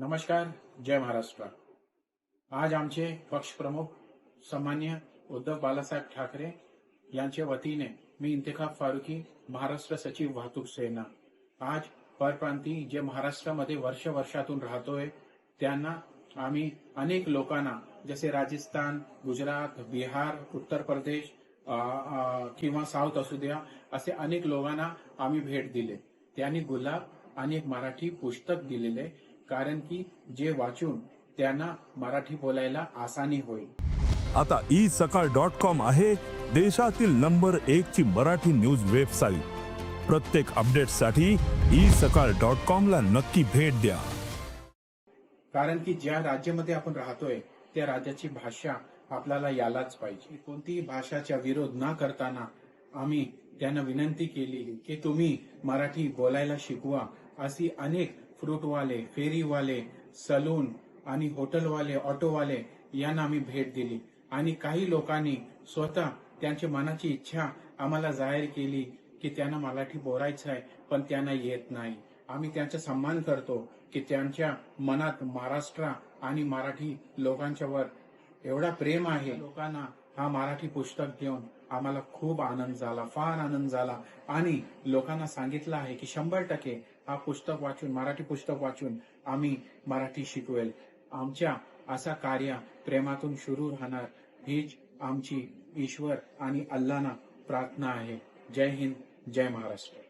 नमस्कार जय महाराष्ट्र. आज आमचे पक्षप्रमुख सन्मान्य उद्धव बालासाहेब ठाकरे यांच्या वतीने मी इंतिखाब फारुकी महाराष्ट्र सचिव वाहतूक सेना. आज परप्रांती जे महाराष्ट्रामध्ये वर्ष वर्षातून राहतोय त्यांना आम्ही अनेक लोकांना जसे राजस्थान गुजरात बिहार उत्तर प्रदेश किंवा साऊथ असू द्या असे अनेक लोकांना आम्ही भेट दिले. त्यांनी गुलाब आणि एक मराठी पुस्तक दिलेले. कारण की जे वाचून त्यांना मराठी बोलायला आसानी होईल. आता ई सकाळ डॉट कॉम आहे देशातील नंबर एक ची मराठी न्यूज वेबसाईट. प्रत्येक अपडेटसाठी ई सकाळ डॉट कॉम ला नक्की भेट द्या. कारण की ज्या राज्यामध्ये आपण राहतोय त्या राज्याची भाषा आपल्याला यालाच पाहिजे. कोणतीही भाषाचा विरोध न करताना आम्ही त्यांना विनंती केली की तुम्ही मराठी बोलायला शिकवा अशी अनेक फ्रूटवाले फेरीवाले सलून आणि हॉटेलवाले ऑटोवाले यांना आम्ही भेट दिली. आणि काही लोकांनी स्वतः त्यांची मनाची इच्छा आम्हाला जाहीर केली की त्यांना मराठी बोलायचं आहे पण त्यांना येत नाही. आम्ही त्यांचा सन्मान करतो की त्यांच्या मनात महाराष्ट्र आणि मराठी लोकांच्या वर एवढा प्रेम आहे. लोकांना हा मराठी पुस्तक देऊन आम्हाला खूप आनंद झाला फार आनंद झाला. आणि लोकांना सांगितलं आहे की शंभर टक्के हा पुस्तक वाचून मराठी पुस्तक वाचून आम्ही मराठी शिकवेल. आमच्या असा कार्य प्रेमातून सुरू राहणार हीच आमची ईश्वर आणि अल्लाना प्रार्थना आहे. जय हिंद जय महाराष्ट्र.